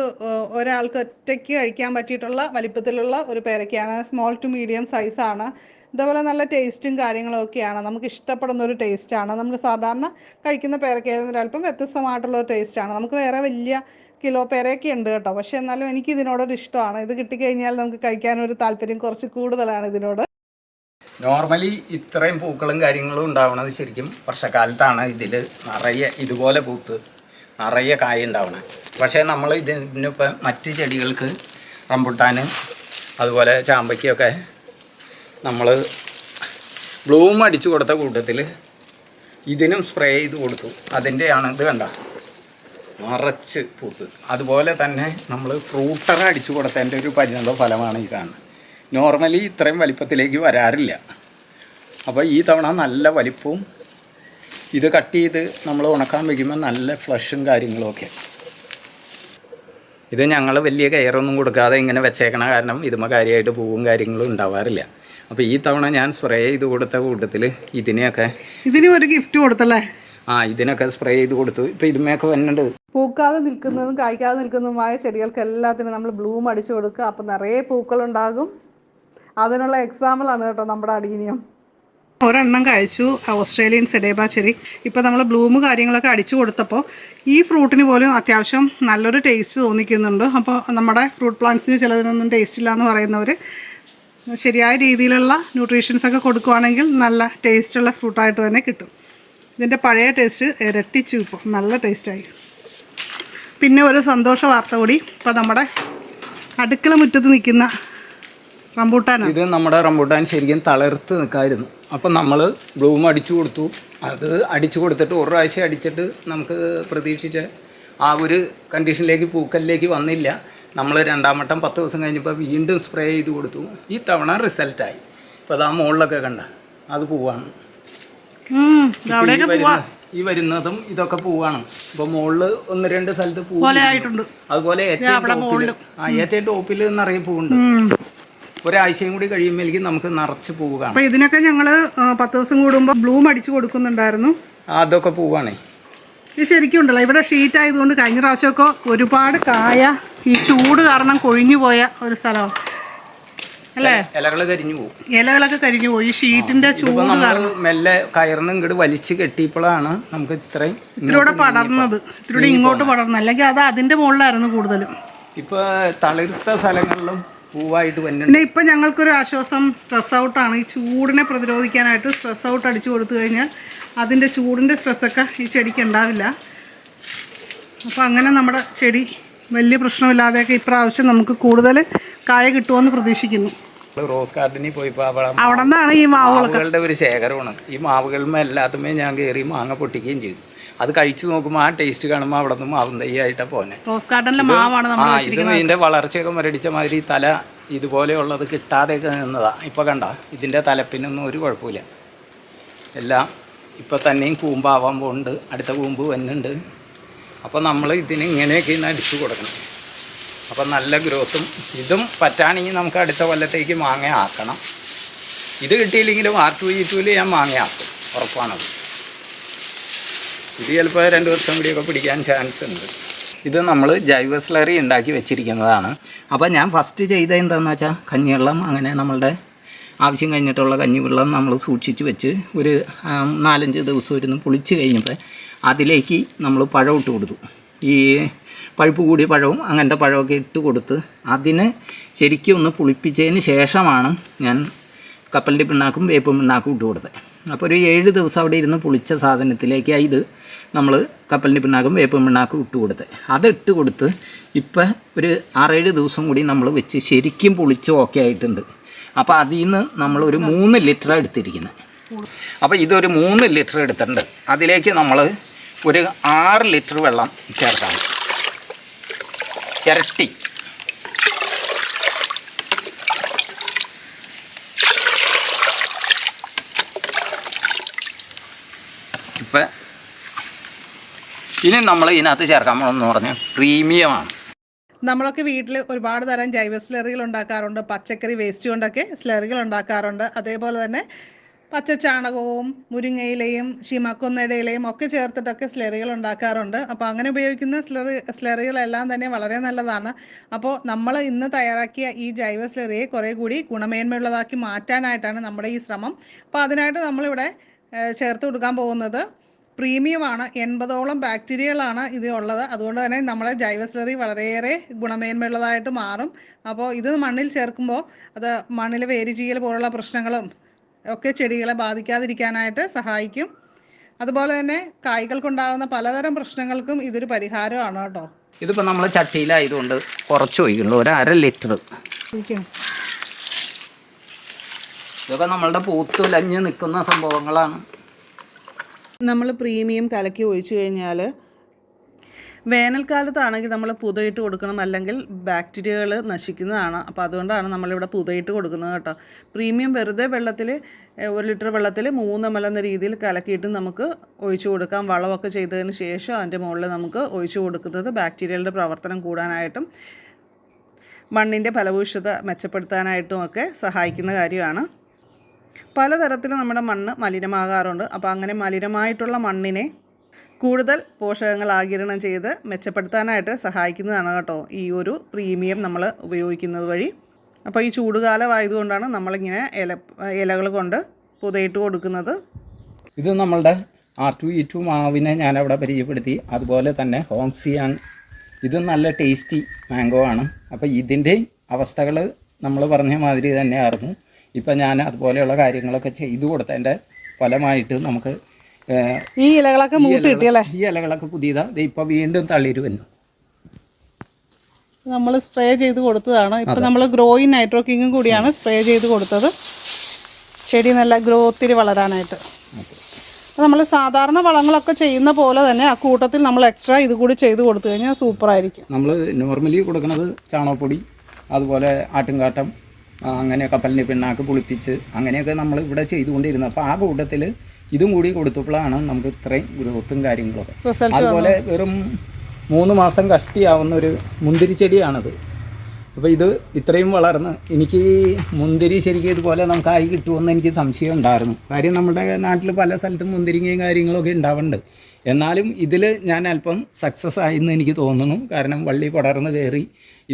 ഒരാൾക്ക് ഒറ്റയ്ക്ക് കഴിക്കാൻ പറ്റിയിട്ടുള്ള വലിപ്പത്തിലുള്ള ഒരു പേരയ്ക്കയാണ് സ്മോൾ ടു മീഡിയം സൈസാണ് ഇതേപോലെ നല്ല ടേസ്റ്റും കാര്യങ്ങളൊക്കെയാണ് നമുക്ക് ഇഷ്ടപ്പെടുന്ന ഒരു ടേസ്റ്റാണ് നമ്മൾ സാധാരണ കഴിക്കുന്ന പേരയ്ക്കയിൽ നിന്ന് അല്പം വ്യത്യസ്തമായിട്ടുള്ള ഒരു ടേസ്റ്റാണ് നമുക്ക് വേറെ വലിയ കിലോ പേരയൊക്കെ ഉണ്ട് കേട്ടോ. പക്ഷേ എന്നാലും എനിക്ക് ഇതിനോടൊരു ഇഷ്ടമാണ്. ഇത് കിട്ടിക്കഴിഞ്ഞാൽ നമുക്ക് കഴിക്കാനൊരു താല്പര്യം കുറച്ച് കൂടുതലാണ് ഇതിനോട്. നോർമലി ഇത്രയും പൂക്കളും കാര്യങ്ങളും ഉണ്ടാവണത് ശരിക്കും വർഷക്കാലത്താണ് ഇതിൽ നിറയെ ഇതുപോലെ പൂത്ത് നിറയെ കായ ഉണ്ടാവണം. പക്ഷേ നമ്മൾ ഇതിനിപ്പം മറ്റ് ചെടികൾക്ക് റംബുട്ടാൻ അതുപോലെ ചാമ്പയ്ക്കൊക്കെ നമ്മൾ ബ്ലൂം അടിച്ചു കൊടുത്ത കൂട്ടത്തിൽ ഇതിനും സ്പ്രേ ചെയ്ത് കൊടുത്തു. അതിന്റെയാണ് ഇത് കണ്ട? നിറച്ച് പൂത്ത്. അതുപോലെ തന്നെ നമ്മൾ ഫ്രൂട്ടർ അടിച്ചു കൊടുത്തതിന്റെ ഒരു പരിണത ഫലമാണ് ഈ കാണുന്നത്. നോർമലി ഇത്രയും വലിപ്പത്തിലേക്ക് വരാറില്ല. അപ്പോൾ ഈ തവണ നല്ല വലിപ്പവും ഇത് കട്ട് ചെയ്ത് നമ്മൾ ഉണക്കാൻ വയ്ക്കുമ്പോൾ നല്ല ഫ്ലഷും കാര്യങ്ങളും ഒക്കെ. ഇത് ഞങ്ങൾ വലിയ കെയറൊന്നും കൊടുക്കാതെ ഇങ്ങനെ വെച്ചേക്കണ കാരണം ഇതുമ്മ കാര്യമായിട്ട് പൂവും കാര്യങ്ങളും ഉണ്ടാവാറില്ല. അപ്പോൾ ഈ തവണ ഞാൻ സ്പ്രേ ചെയ്ത് കൊടുത്ത കൂട്ടത്തിൽ ഇതിനെയൊക്കെ ഇതിനും ഒരു ഗിഫ്റ്റ് കൊടുത്തല്ലേ? ആ ഇതിനൊക്കെ സ്പ്രേ ചെയ്ത് കൊടുത്തു. ഇപ്പം ഇതുമ്മയൊക്കെ വന്നിട്ട് പൂക്കാതെ നിൽക്കുന്നതും കായ്ക്കാതെ നിൽക്കുന്നതുമായ ചെടികൾക്ക് എല്ലാത്തിനും നമ്മൾ ബ്ലൂം അടിച്ചു കൊടുക്കുക. അപ്പം നിറയെ പൂക്കളുണ്ടാകും. അതിനുള്ള എക്സാമ്പിളാണ് കേട്ടോ നമ്മുടെ അടീനിയം. ഒരെണ്ണം കഴിച്ചു ഓസ്ട്രേലിയൻ സെഡേബ ചെറി ഇപ്പോൾ നമ്മൾ ബ്ലൂമ് കാര്യങ്ങളൊക്കെ അടിച്ചു കൊടുത്തപ്പോൾ ഈ ഫ്രൂട്ടിന് പോലും അത്യാവശ്യം നല്ലൊരു ടേസ്റ്റ് തോന്നിക്കുന്നുണ്ട്. അപ്പോൾ നമ്മുടെ ഫ്രൂട്ട് പ്ലാന്റ്സിന് ചിലതിനൊന്നും ടേസ്റ്റ് ഇല്ല എന്ന് പറയുന്നവർ ശരിയായ രീതിയിലുള്ള ന്യൂട്രീഷൻസ് ഒക്കെ കൊടുക്കുവാണെങ്കിൽ നല്ല ടേസ്റ്റുള്ള ഫ്രൂട്ടായിട്ട് തന്നെ കിട്ടും. ഇതിന്റെ പഴയ ടേസ്റ്റ് ഇരട്ടിച്ചു ഇപ്പോൾ നല്ല ടേസ്റ്റായി പിന്നെ ഒരു സന്തോഷ വാർത്ത കൂടി. ഇപ്പോൾ നമ്മുടെ അടുക്കള മുറ്റത്ത് നിൽക്കുന്ന റംബൂട്ടാനാണ്. ഇത് നമ്മുടെ റംബൂട്ടാൻ ശരിക്കും തളർത്ത് നിൽക്കായിരുന്നു. അപ്പം നമ്മൾ ബ്ലൂം അടിച്ചു കൊടുത്തു. അത് അടിച്ചു കൊടുത്തിട്ട് ഒരു പ്രാവശ്യം അടിച്ചിട്ട് നമുക്ക് പ്രതീക്ഷിച്ച ആ ഒരു കണ്ടീഷനിലേക്ക് പൂക്കലിലേക്ക് വന്നില്ല. നമ്മൾ രണ്ടാം വട്ടം പത്ത് ദിവസം കഴിഞ്ഞപ്പോൾ വീണ്ടും സ്പ്രേ ചെയ്ത് കൊടുത്തു. ഈ തവണ റിസൾട്ടായി. ഇപ്പോൾ അത് മുകളിലൊക്കെ കണ്ട. അത് പൂവാണ്. ഈ വരുന്നതും ഇതൊക്കെ പൂവാണ്. ഇപ്പൊ മുകളിൽ ഒന്ന് രണ്ട് സ്ഥലത്ത് പൂ പോലെ ആയിട്ടുണ്ട്. അതുപോലെ ഏറ്റവും ടോപ്പിൽ നിറയെ പൂവുണ്ട്. ഒരാഴ്ചയും കൂടി കഴിയുമ്പോഴേക്കും നമുക്ക് നിറച്ച് പോവുകയാണ് അപ്പോൾ അപ്പൊ ഇതിനൊക്കെ ഞങ്ങൾ ആ, പത്ത് ദിവസം കൂടുമ്പോൾ ബ്ലൂം അടിച്ചു കൊടുക്കുന്നുണ്ടായിരുന്നു. അതൊക്കെ പോവുകയാണേ ഇത് ശരിക്കും ഉണ്ടല്ലോ. ഇവിടെ ഷീറ്റ് ആയതുകൊണ്ട് കഴിഞ്ഞ പ്രാവശ്യമൊക്കെ ഒരുപാട് കായ ഈ ചൂട് കാരണം കൊഴിഞ്ഞു പോയ ഒരു സ്ഥലമാണ് അല്ലേ? ഇലകൾ കരിഞ്ഞു പോകും ഇലകളൊക്കെ കരിഞ്ഞു പോയി. ഈ ഷീറ്റിന്റെ ചൂട് കാരണം. മെല്ലെ കയറിന് ഇങ്ങോട്ട് വലിച്ചു കെട്ടിയപ്പോഴാണ് നമുക്ക് ഇത്രയും ഇതിലൂടെ പടർന്നത്. ഇതിലൂടെ ഇങ്ങോട്ട് പടർന്നു അല്ലെങ്കിൽ അത് അതിന്റെ മുകളിലായിരുന്നു കൂടുതലും. ഇപ്പൊ തളിർത്ത സ്ഥലങ്ങളിലും പൂവായിട്ട് പിന്നെ ഇപ്പം ഞങ്ങൾക്കൊരു ആശ്വാസം സ്ട്രെസ് ഔട്ടാണ് ഈ ചൂടിനെ പ്രതിരോധിക്കാനായിട്ട് സ്ട്രെസ് ഔട്ട് അടിച്ചു കൊടുത്തു കഴിഞ്ഞാൽ അതിന്റെ ചൂടിന്റെ സ്ട്രെസ്സൊക്കെ ഈ ചെടിക്ക് ഉണ്ടാവില്ല. അപ്പോൾ അങ്ങനെ നമ്മുടെ ചെടി വലിയ പ്രശ്നമില്ലാതെയൊക്കെ ഇപ്രാവശ്യം നമുക്ക് കൂടുതൽ കായ കിട്ടുമെന്ന് പ്രതീക്ഷിക്കുന്നു. റോസ് ഗാർഡനിൽ പോയി അവിടെ നിന്നാണ് ഈ മാവുകളുടെ ഒരു ശേഖരമാണ്. ഈ മാവുകളിന്മേ എല്ലാത്തുമേ ഞാൻ കയറി മാങ്ങ പൊട്ടിക്കുകയും ചെയ്തു. അത് കഴിച്ചു നോക്കുമ്പോൾ ആ ടേസ്റ്റ് കാണുമ്പോൾ അവിടെ നിന്ന് മാവും തയ്യായിട്ടാണ് പോന്നെ. റോസ് ഗാർഡനിലെ മാവാണ് നമ്മൾ ആ ഇത് ഇതിന്റെ വളർച്ചയൊക്കെ മുരടിച്ച മാതിരി തല ഇതുപോലെയുള്ളത് കിട്ടാതെയൊക്കെ നിന്നതാ. ഇപ്പൊ കണ്ട ഇതിന്റെ തലപ്പിനൊന്നും ഒരു കുഴപ്പമില്ല. എല്ലാം ഇപ്പൊ തന്നെയും കൂമ്പാവാൻ പോകുന്നുണ്ട് അടുത്ത കൂമ്പ് വന്നുണ്ട് അപ്പോൾ നമ്മൾ ഇതിന് ഇങ്ങനെയൊക്കെ ഇന്ന് അടിച്ചു കൊടുക്കണം. അപ്പം നല്ല ഗ്രോത്തും ഇതും പറ്റാണെങ്കിൽ നമുക്ക് അടുത്ത കൊല്ലത്തേക്ക് മാങ്ങ ആക്കണം. ഇത് കിട്ടിയില്ലെങ്കിലും ആർ ടു ഇ ടുവിൽ ഞാൻ മാങ്ങ ആക്കും. ഉറപ്പാണത്. ഇത് ചിലപ്പോൾ രണ്ട് വർഷം കൂടിയൊക്കെ പിടിക്കാൻ ചാൻസ് ഉണ്ട്. ഇത് നമ്മൾ ജൈവ സ്ലറി ഉണ്ടാക്കി വെച്ചിരിക്കുന്നതാണ്. അപ്പോൾ ഞാൻ ഫസ്റ്റ് ചെയ്ത എന്താണെന്ന് വെച്ചാൽ കഞ്ഞിവെള്ളം അങ്ങനെ നമ്മളുടെ ആവശ്യം കഴിഞ്ഞിട്ടുള്ള കഞ്ഞിവെള്ളം നമ്മൾ സൂക്ഷിച്ച് വെച്ച് ഒരു നാലഞ്ച് ദിവസം ഇരുന്ന് പുളിച്ച് കഴിഞ്ഞപ്പോൾ അതിലേക്ക് നമ്മൾ പഴം ഇട്ട് കൊടുത്തു. ഈ പഴുപ്പ് കൂടിയ പഴവും അങ്ങനത്തെ പഴമൊക്കെ ഇട്ട് കൊടുത്ത് അതിനെ ശരിക്കും ഒന്ന് പുളിപ്പിച്ചതിന് ശേഷമാണ് ഞാൻ കപ്പലിന്റെ പിണ്ണാക്കും വേപ്പും പിണ്ണാക്കും ഇട്ട് കൊടുത്തത്. അപ്പോൾ ഒരു ഏഴ് ദിവസം അവിടെ ഇരുന്ന് പുളിച്ച സാധനത്തിലേക്ക് ഇത് നമ്മൾ കപ്പലിന്റെ പിണ്ണാക്കും വേപ്പും പിണ്ണാക്കും ഇട്ട് കൊടുത്ത്. അത് ഇട്ട് കൊടുത്ത് ഇപ്പം ഒരു ആറേഴ് ദിവസം കൂടി നമ്മൾ വെച്ച് ശരിക്കും പുളിച്ച് ഓക്കെ ആയിട്ടുണ്ട്. അപ്പോൾ അതിൽ നിന്ന് നമ്മൾ ഒരു മൂന്ന് ലിറ്റർ എടുത്തിരിക്കുന്നത് അപ്പോൾ ഇതൊരു മൂന്ന് ലിറ്റർ എടുത്തിട്ടുണ്ട്. അതിലേക്ക് നമ്മൾ ഒരു ആറ് ലിറ്റർ വെള്ളം ചേർക്കാം ഇരട്ടി. ഇപ്പം ഇനി നമ്മൾ ഇതിനകത്ത് ചേർക്കാൻ പോകണമെന്ന് പറഞ്ഞാൽ പ്രീമിയമാണ്. നമ്മളൊക്കെ വീട്ടിൽ ഒരുപാട് തരം ജൈവ സ്ലറികൾ ഉണ്ടാക്കാറുണ്ട്. പച്ചക്കറി വേസ്റ്റ് കൊണ്ടൊക്കെ സ്ലറികൾ ഉണ്ടാക്കാറുണ്ട്. അതേപോലെ തന്നെ പച്ച ചാണകവും മുരിങ്ങയിലയും ശിമക്കൊന്നയുടെ ഇലയും ഒക്കെ ചേർത്തിട്ടൊക്കെ സ്ലറികൾ ഉണ്ടാക്കാറുണ്ട്. അപ്പോൾ അങ്ങനെ ഉപയോഗിക്കുന്ന സ്ലറി സ്ലറികളെല്ലാം തന്നെ വളരെ നല്ലതാണ്. അപ്പോൾ നമ്മൾ ഇന്ന് തയ്യാറാക്കിയ ഈ ജൈവ സ്ലറിയെ കുറേ കൂടി ഗുണമേന്മയുള്ളതാക്കി മാറ്റാനായിട്ടാണ് നമ്മുടെ ഈ ശ്രമം. അപ്പോൾ അതിനായിട്ട് നമ്മളിവിടെ ചേർത്ത് കൊടുക്കാൻ പോകുന്നത്. പ്രീമിയമാണ്. എൺപതോളം ബാക്ടീരിയകളാണ് ഇത് ഉള്ളത് അതുകൊണ്ട് തന്നെ നമ്മളെ ജൈവസ്ലറി വളരെയേറെ ഗുണമേന്മയുള്ളതായിട്ട് മാറും. അപ്പോൾ ഇത് മണ്ണിൽ ചേർക്കുമ്പോൾ അത് മണ്ണിൽ വേര് ചെയ്യൽ പോലുള്ള പ്രശ്നങ്ങളും ഒക്കെ ചെടികളെ ബാധിക്കാതിരിക്കാനായിട്ട് സഹായിക്കും. അതുപോലെ തന്നെ കായ്കൾക്കുണ്ടാകുന്ന പലതരം പ്രശ്നങ്ങൾക്കും ഇതൊരു പരിഹാരമാണ് കേട്ടോ. ഇതിപ്പോൾ നമ്മൾ ചട്ടിയിലായതുകൊണ്ട് കുറച്ച് ഒഴിക്കുള്ളൂ ഒരു അര ലിറ്റർ ഇതൊക്കെ നമ്മളുടെ പൂത്തുലഞ്ഞ് നിൽക്കുന്ന സംഭവങ്ങളാണ്. നമ്മൾ പ്രീമിയം കലക്കി ഒഴിച്ചു കഴിഞ്ഞാൽ വേനൽക്കാലത്താണെങ്കിൽ നമ്മൾ പുതയിട്ട് കൊടുക്കണം അല്ലെങ്കിൽ ബാക്ടീരിയകൾ നശിക്കുന്നതാണ്. അപ്പോൾ അതുകൊണ്ടാണ് നമ്മളിവിടെ പുതയിട്ട് കൊടുക്കുന്നത് കേട്ടോ. പ്രീമിയം വെറുതെ വെള്ളത്തിൽ ഒരു ലിറ്റർ വെള്ളത്തിൽ മൂന്ന് എം എന്ന രീതിയിൽ കലക്കിയിട്ട് നമുക്ക് ഒഴിച്ചു കൊടുക്കാം. വളമൊക്കെ ചെയ്തതിന് ശേഷം അതിന്റെ മുകളിൽ നമുക്ക് ഒഴിച്ചു കൊടുക്കുന്നത് ബാക്ടീരിയകളുടെ പ്രവർത്തനം കൂടാനായിട്ടും മണ്ണിന്റെ ഫലഭൂയിഷ്ഠത മെച്ചപ്പെടുത്താനായിട്ടും ഒക്കെ സഹായിക്കുന്ന കാര്യമാണ്. പലതരത്തിൽ നമ്മുടെ മണ്ണ് മലിനമാകാറുണ്ട്. അപ്പോൾ അങ്ങനെ മലിനമായിട്ടുള്ള മണ്ണിനെ കൂടുതൽ പോഷകങ്ങൾ ആഗിരണം ചെയ്ത് മെച്ചപ്പെടുത്താനായിട്ട് സഹായിക്കുന്നതാണ് കേട്ടോ ഈ ഒരു പ്രീമിയം നമ്മൾ ഉപയോഗിക്കുന്നത് വഴി. അപ്പോൾ ഈ ചൂടുകാലമായതുകൊണ്ടാണ് നമ്മളിങ്ങനെ ഇല ഇലകൾ കൊണ്ട് പുതയിട്ട് കൊടുക്കുന്നത്. ഇത് നമ്മളുടെ ആർ ടു ഇ ടു മാവിനെ ഞാനവിടെ പരിചയപ്പെടുത്തി. അതുപോലെ തന്നെ ഹോംസിയാൻ. ഇത് നല്ല ടേസ്റ്റി മാംഗോ ആണ്. അപ്പോൾ ഇതിന്റെ അവസ്ഥകൾ നമ്മൾ പറഞ്ഞ മാതിരി തന്നെയായിരുന്നു ഇപ്പം ഞാൻ അതുപോലെയുള്ള കാര്യങ്ങളൊക്കെ ചെയ്തു കൊടുത്തതിന്റെ ഫലമായിട്ട് നമുക്ക് ഈ ഇലകളൊക്കെ മൂത്ത് കിട്ടിയല്ലേ? ഈ ഇലകളൊക്കെ പുതിയതാണ് ഇപ്പം വീണ്ടും തളിര് വന്നു നമ്മൾ സ്പ്രേ ചെയ്ത് കൊടുത്തതാണ്. ഇപ്പം നമ്മൾ ഗ്രോയിൻ നൈട്രോക്കിങ്ങും കൂടിയാണ് സ്പ്രേ ചെയ്ത് കൊടുത്തത്. ചെടി നല്ല ഗ്രോത്തിൽ വളരാനായിട്ട്. നമ്മൾ സാധാരണ വളങ്ങളൊക്കെ ചെയ്യുന്ന പോലെ തന്നെ ആ കൂട്ടത്തിൽ നമ്മൾ എക്സ്ട്രാ ഇത് കൂടി ചെയ്ത് കൊടുത്തു കഴിഞ്ഞാൽ സൂപ്പറായിരിക്കും. നമ്മൾ നോർമലി കൊടുക്കുന്നത് ചാണകപ്പൊടി അതുപോലെ ആട്ടുംകാട്ടം അങ്ങനെ കപ്പലിന്റെ പിണ്ണാക്ക് കുളിപ്പിച്ച് അങ്ങനെയൊക്കെ നമ്മൾ ഇവിടെ ചെയ്തുകൊണ്ടിരുന്നത്. അപ്പോൾ ആ കൂട്ടത്തിൽ ഇതും കൂടി കൊടുത്തപ്പോഴാണ് നമുക്ക് ഇത്രയും ഗ്രോത്തും കാര്യങ്ങളൊക്കെ. അതുപോലെ വെറും മൂന്ന് മാസം കഷ്ടിയാവുന്ന ഒരു മുന്തിരി ചെടിയാണത്. അപ്പോൾ ഇത് ഇത്രയും വളർന്ന് എനിക്ക് മുന്തിരി ശരിക്കും ഇതുപോലെ നമുക്ക് ആയി കിട്ടുമെന്ന് എനിക്ക് സംശയം ഉണ്ടായിരുന്നു. കാര്യം നമ്മുടെ നാട്ടിൽ പല സ്ഥലത്തും മുന്തിരിങ്ങയും കാര്യങ്ങളൊക്കെ ഉണ്ടാവുന്നുണ്ട്. എന്നാലും ഇതിൽ ഞാൻ അല്പം സക്സസ് ആയെന്ന് എനിക്ക് തോന്നുന്നു. കാരണം വള്ളി പടർന്ന് കയറി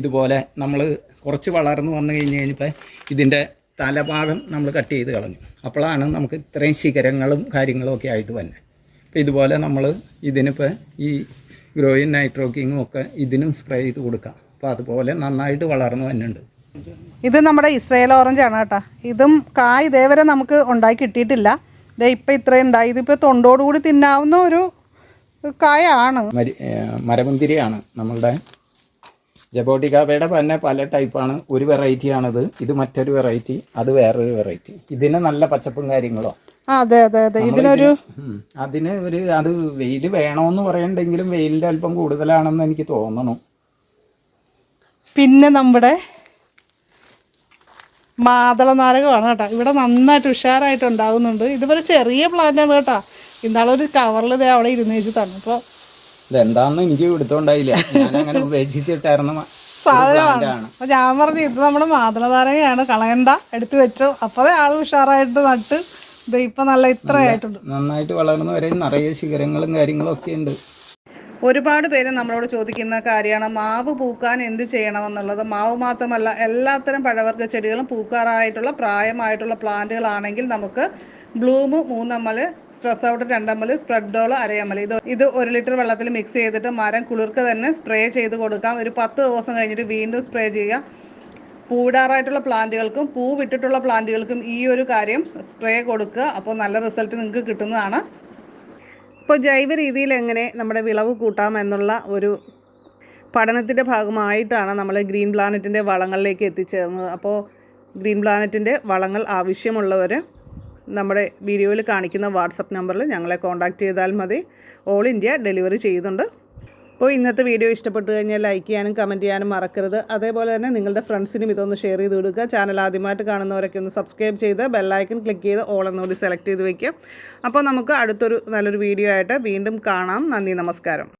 ഇതുപോലെ നമ്മൾ കുറച്ച് വളർന്ന് വന്നു കഴിഞ്ഞ് കഴിഞ്ഞപ്പോൾ ഇതിന്റെ തലഭാഗം നമ്മൾ കട്ട് ചെയ്ത് കളഞ്ഞു. അപ്പോഴാണ് നമുക്ക് ഇത്രയും ശിഖരങ്ങളും കാര്യങ്ങളും ഒക്കെ ആയിട്ട് വന്നത് അപ്പോൾ ഇതുപോലെ നമ്മൾ ഇതിനിപ്പോൾ ഈ ഗ്രോയിൻ നൈട്രോക്കിങ്ങും ഒക്കെ ഇതിനും സ്പ്രേ ചെയ്ത് കൊടുക്കാം. അപ്പോൾ അതുപോലെ നന്നായിട്ട് വളർന്നു വന്നിട്ടുണ്ട്. ഇത് നമ്മുടെ ഇസ്രയേൽ ഓറഞ്ച് ആണ് കേട്ടോ. ഇതും കായ് ഇതേവരെ നമുക്ക് ഉണ്ടായി കിട്ടിയിട്ടില്ല. ഇതേ ഇപ്പം ഇത്രയും ഉണ്ടായി. ഇതിപ്പോൾ തൊണ്ടോടുകൂടി തിന്നാവുന്ന ഒരു കായാണ്. ആണ് മരമുന്തിരിയാണ് നമ്മളുടെ ജബോട്ടിക്കാപ്പയുടെ തന്നെ പല ടൈപ്പാണ് ഒരു വെറൈറ്റി ആണത്. ഇത് മറ്റൊരു വെറൈറ്റി അത് വേറൊരു വെറൈറ്റി ഇതിന് നല്ല പച്ചപ്പും കാര്യങ്ങളോ? അതെ അതെ അതെ. ഇതിനൊരു. അതിന് ഒരു അത് വെയിൽ വേണമെന്ന് പറയണ്ടെങ്കിലും വെയിലിന്റെ അല്പം കൂടുതലാണെന്ന് എനിക്ക് തോന്നണു. പിന്നെ നമ്മുടെ മാതള നാരകമാണ് കേട്ടോ. ഇവിടെ നന്നായിട്ട് ഉഷാറായിട്ട് ഉണ്ടാകുന്നുണ്ട് ഇതുപോലെ ചെറിയ പ്ലാന്റാണ് ആണ് കേട്ടോ. ഇന്നാളൊരു കവറിൽ ഇതേ അവിടെ ഇരുന്ന് തന്നു. അപ്പോൾ ഇതെന്താന്ന് എനിക്ക് എടുത്തോണ്ടായില്ല ഞാൻ അങ്ങനെ ഉപേക്ഷിച്ചിട്ടായിരുന്നു സാധനമാണ്. അപ്പോൾ ഞാൻ പറഞ്ഞു ഇത് നമ്മുടെ മാതൃധാരയാണ് കളയണ്ട എടുത്തു വെച്ചു. അപ്പോഴേ ആൾ ഉഷാറായിട്ട് നട്ട് ഇത് ഇപ്പൊ നല്ല ഇത്ര ആയിട്ടുണ്ട് നന്നായിട്ട് വളർന്നു വരെ നിറയെ ശിഖരങ്ങളും കാര്യങ്ങളും ഒക്കെ ഉണ്ട്. ഒരുപാട് പേര് നമ്മളോട് ചോദിക്കുന്ന കാര്യമാണ് മാവ് പൂക്കാൻ എന്ത് ചെയ്യണമെന്നുള്ളത്? മാവ് മാത്രമല്ല എല്ലാത്തരം പഴവർഗ ചെടികളും പൂക്കാറായിട്ടുള്ള പ്രായമായിട്ടുള്ള പ്ലാന്റുകളാണെങ്കിൽ നമുക്ക് ബ്ലൂമ് മൂന്നമ്മൽ സ്ട്രെസ് ഔട്ട് രണ്ടമ്മൽ സ്പ്രെഡ് ഡോൾ അരയമ്മൽ ഇത് ഇത് ഒരു ലിറ്റർ വെള്ളത്തിൽ മിക്സ് ചെയ്തിട്ട് മരം കുളിർക്ക് തന്നെ സ്പ്രേ ചെയ്ത് കൊടുക്കാം. ഒരു പത്ത് ദിവസം കഴിഞ്ഞിട്ട് വീണ്ടും സ്പ്രേ ചെയ്യുക. പൂവിടാറായിട്ടുള്ള പ്ലാന്റുകൾക്കും പൂ വിട്ടിട്ടുള്ള പ്ലാന്റുകൾക്കും ഈ ഒരു കാര്യം സ്പ്രേ കൊടുക്കുക. അപ്പോൾ നല്ല റിസൾട്ട് നിങ്ങൾക്ക് കിട്ടുന്നതാണ്. ഇപ്പോൾ ജൈവ രീതിയിൽ എങ്ങനെ നമ്മുടെ വിളവ് കൂട്ടാം എന്നുള്ള ഒരു പഠനത്തിന്റെ ഭാഗമായിട്ടാണ് നമ്മൾ ഗ്രീൻ പ്ലാനറ്റിന്റെ വളങ്ങളിലേക്ക് എത്തിച്ചേർന്നത്. അപ്പോൾ ഗ്രീൻ പ്ലാനറ്റിന്റെ വളങ്ങൾ ആവശ്യമുള്ളവർ നമ്മുടെ വീഡിയോയിൽ കാണിക്കുന്ന വാട്സപ്പ് നമ്പറിൽ ഞങ്ങളെ കോൺടാക്റ്റ് ചെയ്താൽ മതി. ഓൾ ഇന്ത്യ ഡെലിവറി ചെയ്യുന്നുണ്ട്. അപ്പോൾ ഇന്നത്തെ വീഡിയോ ഇഷ്ടപ്പെട്ടു കഴിഞ്ഞാൽ ലൈക്ക് ചെയ്യാനും കമന്റ് ചെയ്യാനും മറക്കരുത്. അതേപോലെ തന്നെ നിങ്ങളുടെ ഫ്രണ്ട്സിനും ഇതൊന്ന് ഷെയർ ചെയ്ത് കൊടുക്കുക ചാനൽ ആദ്യമായിട്ട് കാണുന്നവരൊക്കെ ഒന്ന് സബ്സ്ക്രൈബ് ചെയ്ത് ബെല്ലൈക്കൺ ക്ലിക്ക് ചെയ്ത് ഓൾ എന്നുകൂടി സെലക്ട് ചെയ്ത് വയ്ക്കുക അപ്പോൾ നമുക്ക് അടുത്തൊരു നല്ലൊരു വീഡിയോ ആയിട്ട് വീണ്ടും കാണാം. നന്ദി നമസ്കാരം.